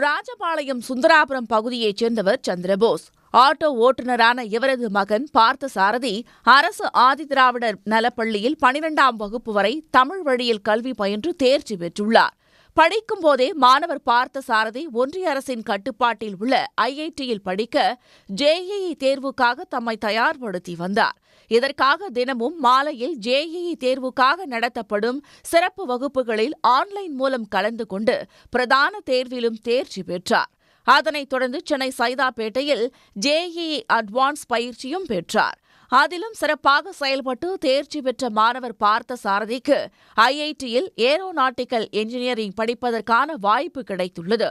ராஜபாளையம் சுந்தராபுரம் பகுதியைச் சேர்ந்தவர் சந்திரபோஸ். ஆட்டோ ஓட்டுநரான இவரது மகன் பார்த்தசாரதி அரசு ஆதிதிராவிடர் நலப்பள்ளியில் பனிரெண்டாம் வகுப்பு வரை தமிழ் வழியில் கல்வி பயின்று தேர்ச்சி பெற்றுள்ளார். படிக்கும் போதே மாணவர் பார்த்தசாரதி ஒன்றிய அரசின் கட்டுப்பாட்டில் உள்ள ஐஐடியில் படிக்க ஜேஇஇ தேர்வுக்காக தம்மை தயார்படுத்தி வந்தார். இதற்காக தினமும் மாலையில் ஜேஇஇ தேர்வுக்காக நடத்தப்படும் சிறப்பு வகுப்புகளில் ஆன்லைன் மூலம் கலந்து கொண்டு பிரதான தேர்விலும் தேர்ச்சி பெற்றார். அதனைத் தொடர்ந்து சென்னை சைதாப்பேட்டையில் ஜேஇஇ அட்வான்ஸ் பயிற்சியும் பெற்றார். அதிலும் சிறப்பாக செயல்பட்டு தேர்ச்சி பெற்ற மாணவர் பார்த்த சாரதிக்கு ஐஐடியில் ஏரோநாட்டிக்கல் என்ஜினியரிங் படிப்பதற்கான வாய்ப்பு கிடைத்துள்ளது.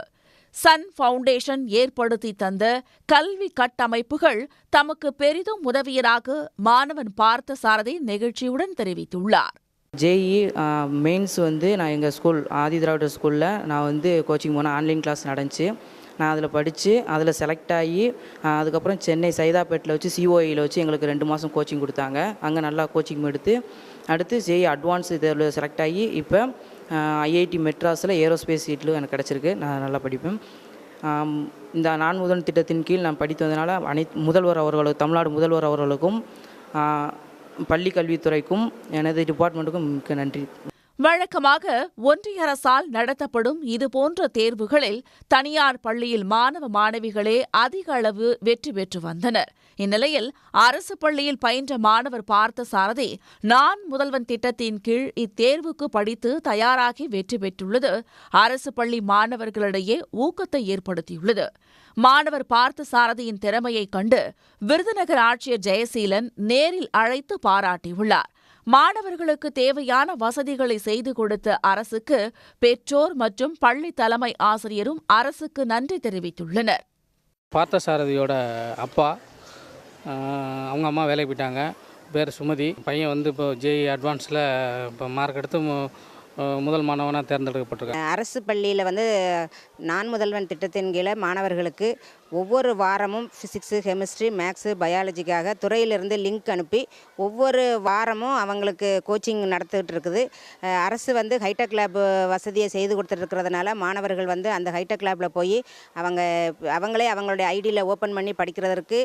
சன் ஃபவுண்டேஷன் ஏற்படுத்தி தந்த கல்வி கட்டமைப்புகள் தமக்கு பெரிதும் உதவியதாக மாணவன் பார்த்த சாரதி நெகிழ்ச்சியுடன் தெரிவித்துள்ளார். ஜேஇ மெயின்ஸ் வந்து நான் எங்கள் ஸ்கூல் ஆதி திராவிடர் ஸ்கூலில் நான் வந்து கோச்சிங் போனேன் ஆன்லைன் கிளாஸ் நடந்துச்சு. நான் அதில் படித்து அதில் செலக்ட் ஆகி அதுக்கப்புறம் சென்னை சைதாப்பேட்டில் வச்சு சிஓஇயில் வச்சு எங்களுக்கு ரெண்டு மாதம் கோச்சிங் கொடுத்தாங்க. அங்கே நல்லா கோச்சிங் எடுத்து அடுத்து ஜேஇ அட்வான்ஸ் இதில் செலக்ட் ஆகி இப்போ ஐஐடி மெட்ராஸில் ஏரோஸ்பேஸ் சீட்டில் எனக்கு கிடச்சிருக்கு. நான் நல்லா படிப்பேன். இந்த நான் முதல் திட்டத்தின் கீழ் நான் படித்து வந்தனால அனைத்து முதல்வர் அவர்களுக்கு தமிழ்நாடு முதல்வர் அவர்களுக்கும் பள்ளி கல்வித்துறைக்கும் எனது டிபார்ட்மெண்ட்டுக்கும் மிக்க நன்றி. வழக்கமாக ஒன்றிய அரசால் நடத்தப்படும் இதுபோன்ற தேர்வுகளில் தனியார் பள்ளியில் மாணவ மாணவிகளே அதிக அளவு வெற்றி பெற்று வந்தனர். இந்நிலையில் அரசு பள்ளியில் பயின்ற மாணவர் பார்த்த சாரதி நான் முதல்வன் திட்டத்தின் கீழ் இத்தேர்வுக்கு படித்து தயாராகி வெற்றி பெற்றுள்ளது. அரசு பள்ளி மாணவர்களிடையே ஊக்கத்தை ஏற்படுத்தியுள்ளது. மாணவர் பார்த்த சாரதியின் திறமையைக் கண்டு விருதுநகர் ஆட்சியர் ஜெயசீலன் நேரில் அழைத்து பாராட்டியுள்ளார். மாணவர்களுக்கு தேவையான வசதிகளை செய்து கொடுத்த அரசுக்கு பெற்றோர் மற்றும் பள்ளி தலைமை ஆசிரியரும் அரசுக்கு நன்றி தெரிவித்துள்ளனர். பார்த்தசாரதியோட அப்பா அவங்க அம்மா வேலைக்கு போயிட்டாங்க. பேர் சுமதி. பையன் வந்து இப்போ ஜேஇ அட்வான்ஸில் இப்போ மார்க் எடுத்து முதல் மாணவனாக தேர்ந்தெடுக்கப்பட்டிருக்கேன் அரசு பள்ளியில் வந்து நான் முதல்வன் திட்டத்தின் கீழே மாணவர்களுக்கு ஒவ்வொரு வாரமும் ஃபிசிக்ஸு கெமிஸ்ட்ரி மேக்ஸு பயாலஜிக்காக துறையிலிருந்து லிங்க் அனுப்பி ஒவ்வொரு வாரமும் அவங்களுக்கு கோச்சிங் நடத்திட்டு இருக்குது. அரசு வந்து ஹைடெக் லேப் வசதியை செய்து கொடுத்துட்ருக்கிறதுனால மாணவர்கள் வந்து அந்த ஹைடெக் லேபில் போய் அவங்க அவங்களே அவங்களுடைய ஐடியில் ஓப்பன் பண்ணி படிக்கிறதற்கு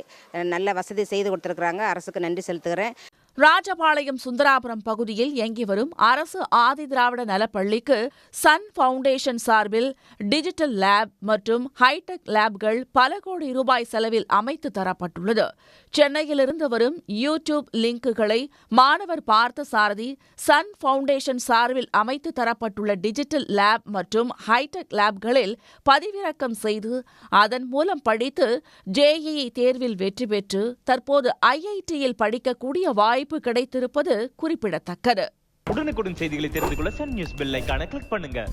நல்ல வசதி செய்து கொடுத்துருக்குறாங்க. அரசுக்கு நன்றி செலுத்துகிறேன். ராஜபாளையம் சுந்தராபுரம் பகுதியில் இயங்கி வரும் அரசு ஆதிதிராவிட நலப்பள்ளிக்கு சன் ஃபவுண்டேஷன் சார்பில் டிஜிட்டல் லேப் மற்றும் ஹைடெக் லேப்கள் பல கோடி ரூபாய் செலவில் அமைத்து தரப்பட்டுள்ளது. சென்னையிலிருந்து வரும் யூடியூப் லிங்குகளை மாணவர் பார்த்த சாரதி சன் ஃபவுண்டேஷன் சார்பில் அமைத்து தரப்பட்டுள்ள டிஜிட்டல் லேப் மற்றும் ஹைடெக் லேப்களில் பதிவிறக்கம் செய்து அதன் மூலம் படித்து ஜேஇஇ தேர்வில் வெற்றி பெற்று தற்போது ஐஐடியில் படிக்கக்கூடிய வாய்ப்பு கிடைத்திருப்பது குறிப்பிடத்தக்கது. உடனுக்குடன் செய்திகளை தெரிந்து கொள்ள சன் நியூஸ் பெல் கிளிக் பண்ணுங்க.